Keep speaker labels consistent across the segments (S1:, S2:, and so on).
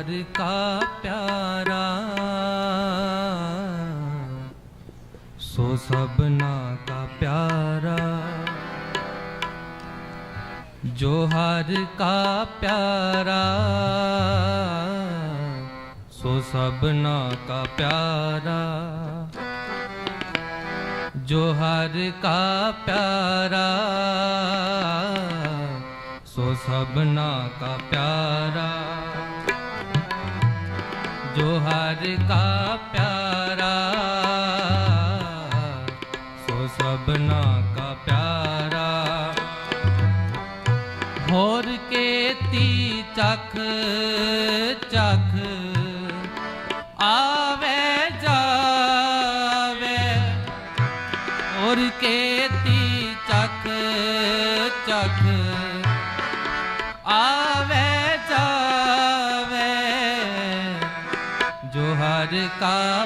S1: ਹਰ ਕਾ ਪਿਆਰਾ ਸੋ ਸਭਨਾ ਕਾ ਪਿਆਰਾ ਜੋ ਹਰ ਕਾ ਪਿਆਰਾ ਸੋ ਸਭਨਾ ਕਾ ਪਿਆਰਾ ਜੋ ਹਰ ਕਾ ਪਿਆਰਾ ਸੋ ਸਭਨਾ ਕਾ ਪਿਆਰਾ ਜੋ ਹਰ ਕਾ ਪਿਆਰਾ, ਸੋ ਸਭਨਾ ਕਾ ਪਿਆਰਾ। ਹੋਰ ਕੇ ਤੀ ਚਖ ਚਖ, ਆਵੇ ਜਾਵੇ। ਹੋਰ ਕੇਤੀ ਚਖ ਚਖ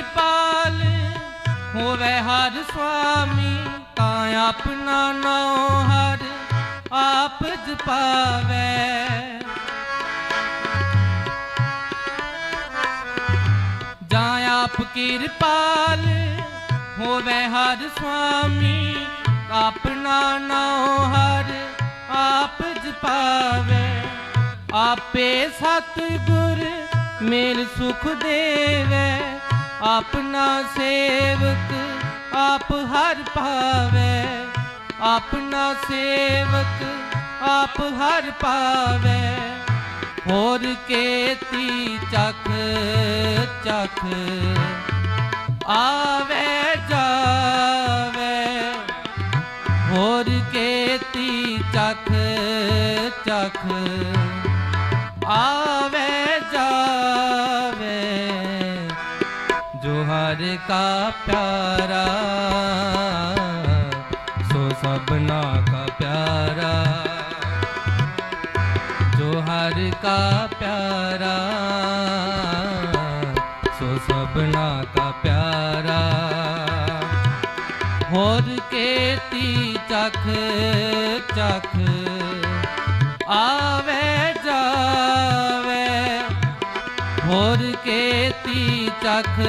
S1: ਕਿਰਪਾਲ ਹੋਵੇ ਹਰ ਸੁਆਮੀ, ਤਾਂ ਆਪਣਾ ਨਾਉ ਹਰ ਆਪ ਜਪਾਵੇ ਜਾਂ ਆਪ ਕਿਰਪਾਲ, ਹੋਵੇ ਹਰ ਸੁਆਮੀ, ਆਪਣਾ ਨਾਉ ਹਰ ਆਪ ਜਪਾਵੇ ਆਪੇ ਸਤਿਗੁਰ ਮੇਲ ਸੁਖ ਦੇਵੇ ਆਪਣਾ ਸੇਵਕ ਆਪ ਹਰ ਪਾਵੇ ਆਪਣਾ ਸੇਵਕ ਆਪ ਹਰ ਪਾਵੇ ਹੋਰ ਕੇਤੀ ਚਖ ਚਖ ਆਵੇ, ਜਾਵੇ। ਹੋਰ ਕੇਤੀ ਚਖ ਚੱਖ ਆਵੇ ਜੋ ਹਰ ਕਾ ਪਿਆਰਾ, ਸੋ ਸਭਨਾ ਕਾ ਪਿਆਰਾ। ਜੋ ਹਰ ਕਾ ਪਿਆਰਾ, ਸੋ ਸਭਨਾ ਕਾ ਪਿਆਰਾ। ਹੋਰ ਕੇਤੀ ਚਖ ਚਖ, ਆਵੇ ਹੋਰ ਕੇਤੀ ਚਖ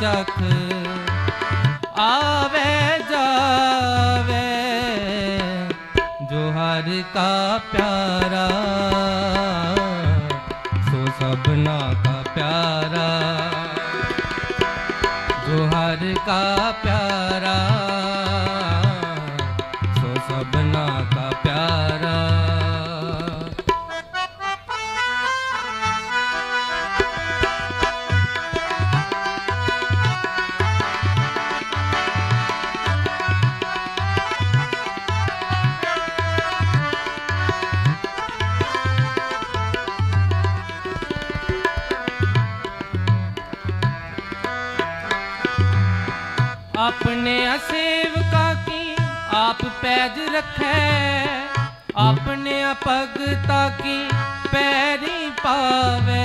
S1: ਚਖ। ਆਵੇ, ਜਾਵੇ, ਜੋ ਹਰ ਕਾ ਪਿਆਰਾ, ਸੋ ਸਭਨਾ ਕਾ ਪਿਆਰਾ। ਜੋ ਹਰ ਕਾ ਪਿਆਰਾ ਆਪਣੇ ਸੇਵਕਾ ਕੀ ਆਪ ਪੈਜ ਰਖੈ? ਆਪਣੇ ਭਗਤਾ ਕੀ ਪੈਰੀ ਪਾਵੇ?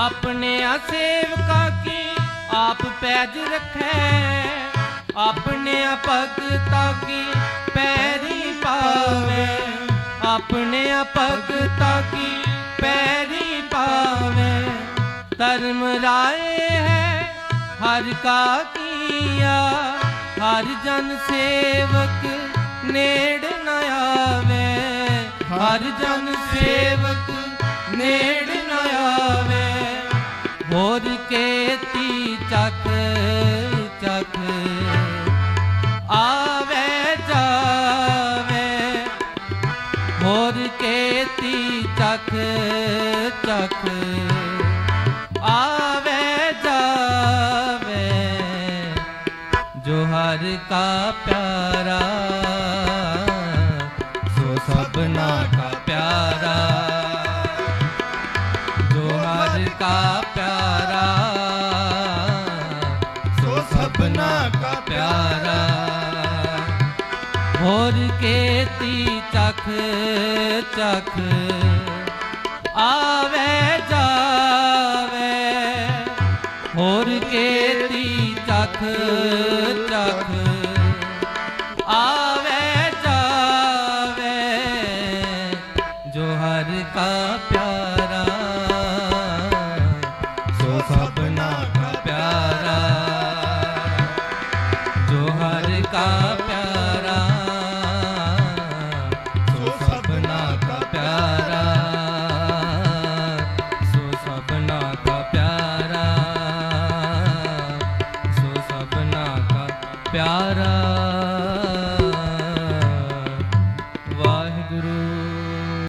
S1: ਆਪਣੇ ਸੇਵਕਾ ਕੀ ਆਪ ਪੈਜ ਰਖੈ? ਆਪਣੇ ਭਗਤਾ ਕੀ ਪੈਰੀ ਪਾਵੇ? ਆਪਣੇ ਭਗਤਾ ਕੀ ਪੈਰੀ ਧਰਮ ਰਾਏ ਹੈ, ਹਰ ਕਾ ਕੀਆ, ਹਰ ਜਨ ਸੇਵਕ ਨੇੜ ਨ ਆਵੇ। ਹਰ ਜਨ ਸੇਵਕ ਨੇੜ ਨ ਆਵੇ। ਹੋਰ ਕੇਤੀ ਚੱਕ ਚੱਕ। ਕਾ ਪਿਆਰਾ ਸੋ ਸਭਨਾ ਕਾ ਪਿਆਰਾ ਜੋ ਹਰ ਕਾ ਪਿਆਰਾ ਸੋ ਸਭਨਾ ਕਾ ਪਿਆਰਾ ਹੋਰ ਕੇਤੀ ਚਖ ਚਖ ਆਵੇ ਜਾਵੇ ਹੋਰ ਕੇਤੀ ਚਖ ਆਵੇ